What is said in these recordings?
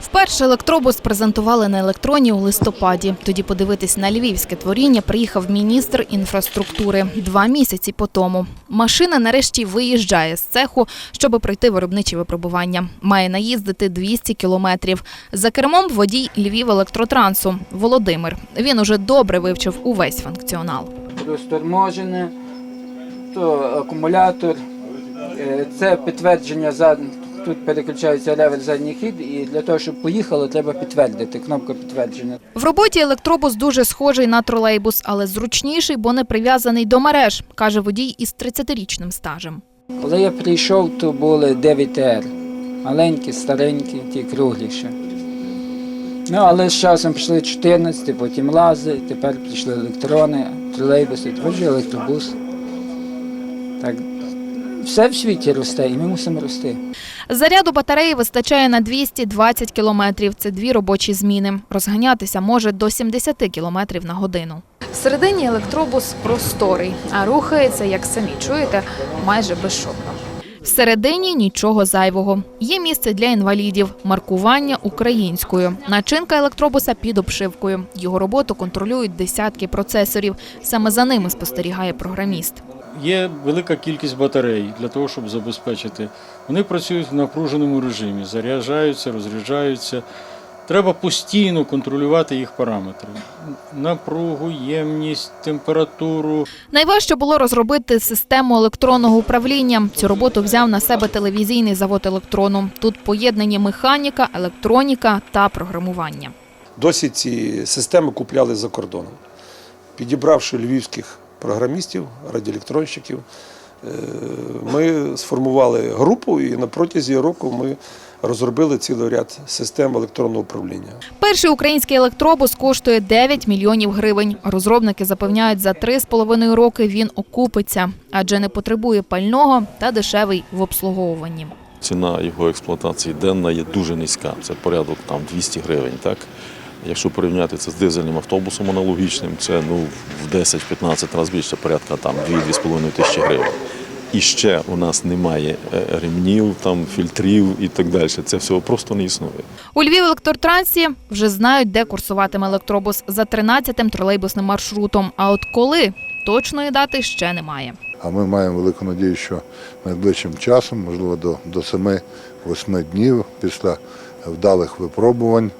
Вперше електробус презентували на електроні у листопаді. Тоді подивитись на львівське творіння приїхав міністр інфраструктури два місяці по тому. Машина нарешті виїжджає з цеху, щоб пройти виробничі випробування. Має наїздити 200 кілометрів. За кермом водій Львів електротрансу Володимир. Він уже добре вивчив увесь функціонал. розторможене, то акумулятор. Е, Це підтвердження зад... Тут переключається левель задній хід, і для того, щоб поїхало, треба підтвердити. Кнопка підтвердження. В роботі електробус дуже схожий на тролейбус, але зручніший, бо не прив'язаний до мереж, каже водій із 30-річним стажем. Коли я прийшов, то були 9 р Маленькі, старенькі, ті кругліші. Ну, але з часом пішли 14, потім лази, тепер пішли електрони, тролейбуси, тепер вже електробус. Так, все в світі росте, і ми мусимо рости. Заряду батареї вистачає на 220 кілометрів. Це дві робочі зміни. Розганятися може до 70 кілометрів на годину. Всередині електробус просторий, а рухається, як самі чуєте, майже безшумно. Всередині нічого зайвого. Є місце для інвалідів, маркування українською. Начинка електробуса під обшивкою. Його роботу контролюють десятки процесорів. Саме за ними спостерігає програміст. Є велика кількість батарей для того, щоб забезпечити. Вони працюють в напруженому режимі, заряджаються, розряджаються. Треба постійно контролювати їх параметри: напругу, ємність, температуру. Найважче було розробити систему електронного управління. Цю роботу взяв на себе телевізійний завод електрону. Тут поєднані механіка, електроніка та програмування. Досі ці системи купляли за кордоном. Підібравши львівських програмістів, радіоелектронщиків, е, ми сформували групу і на протязі року ми розробили цілий ряд систем електронного управління. Перший український електробус коштує 9 мільйонів гривень. Розробники запевняють, за 3,5 роки він окупиться, адже не потребує пального та дешевий в обслуговуванні. Ціна його експлуатації денна є дуже низька. Це порядок там 200 гривень. Так? Якщо порівняти це з дизельним автобусом аналогічним, це ну, в 10-15 разів більше, порядка там 2-2,5 тисячі гривень. І ще у нас немає е, ремнів, там, фільтрів і так далі. Це всього просто не існує. У Львів електротрансі вже знають, де курсуватиме електробус за 13-тим тролейбусним маршрутом. А от коли точної дати ще немає. А ми маємо велику надію, що найближчим часом, можливо, до, до 7-8 днів після вдалих випробувань,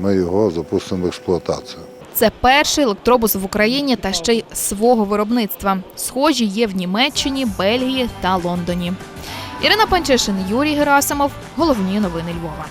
ми його запустимо в експлуатацію. Це перший електробус в Україні та ще й свого виробництва. Схожі є в Німеччині, Бельгії та Лондоні. Ірина Панчишин, Юрій Герасимов. Головні новини Львова.